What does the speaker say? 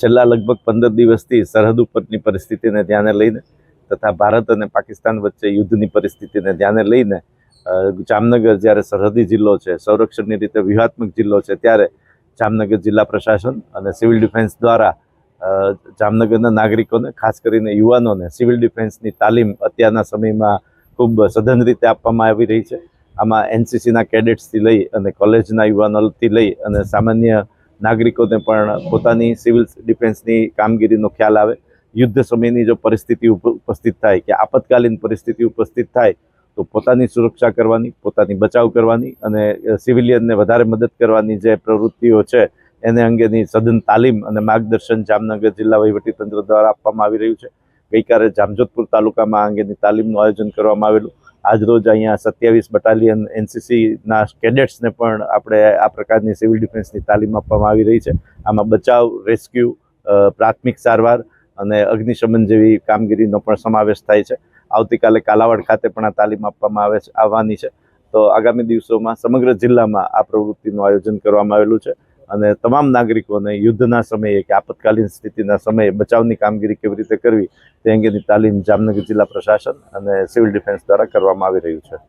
છેલ્લા લગભગ પંદર દિવસથી સરહદ ઉપરની પરિસ્થિતિને ધ્યાને લઈને તથા ભારત અને પાકિસ્તાન વચ્ચે યુદ્ધની પરિસ્થિતિને ધ્યાને લઈને જામનગર જ્યારે સરહદી જિલ્લો છે, સંરક્ષણની રીતે વ્યૂહાત્મક જિલ્લો છે, ત્યારે જામનગર જિલ્લા પ્રશાસન અને સિવિલ ડિફેન્સ દ્વારા જામનગરના નાગરિકોને, ખાસ કરીને યુવાનોને સિવિલ ડિફેન્સની તાલીમ અત્યારના સમયમાં ખૂબ સઘન રીતે આપવામાં આવી રહી છે. આમાં એનસીસીના કેડેટ્સથી લઈ અને કોલેજના યુવાનોથી લઈ અને સામાન્ય નાગરિકોને પણ પોતાની સિવિલ ડિફેન્સની કામગીરીનો ખ્યાલ આવે. યુદ્ધ સમયની જો પરિસ્થિતિ ઉપ- ઉપસ્થિત થાય કે આપતકાલીન પરિસ્થિતિ ઉપસ્થિત થાય, તો પોતાની સુરક્ષા કરવાની, પોતાની બચાવ કરવાની અને સિવિલિયનને વધારે મદદ કરવાની જે પ્રવૃત્તિઓ છે, એને અંગેની સઘન તાલીમ અને માર્ગદર્શન જામનગર જિલ્લા વહીવટીતંત્ર દ્વારા આપવામાં આવી રહ્યું છે. ગઈકાલે જામજોધપુર તાલુકામાં આ અંગેની તાલીમનું આયોજન કરવામાં આવેલું. આજરોજ અહીંયા સત્યાવીસ બટાલિયન એનસીસીના કેડેટ્સને પણ આપણે આ પ્રકારની સિવિલ ડિફેન્સની તાલીમ આપવામાં આવી રહી છે. આમાં બચાવ રેસ્ક્યુ પ્રાથમિક સારવાર અને અગ્નિશમન જેવી કામગીરીનો પણ સમાવેશ થાય છે. આવતીકાલે કાલાવાડ ખાતે પણ આ તાલીમ આપવામાં આવે છે, આવવાની છે. તો આગામી દિવસોમાં સમગ્ર જિલ્લામાં આ પ્રવૃત્તિનું આયોજન કરવામાં આવેલું છે. અને તમામ નાગરિકોને યુદ્ધના સમયે કે આપતકાલીન સ્થિતિના સમયે બચાવની કામગીરી કેવી રીતે કરવી તે અંગેની તાલીમ જામનગર જિલ્લા પ્રશાસન અને સિવિલ ડિફેન્સ દ્વારા કરવામાં આવી રહ્યું છે.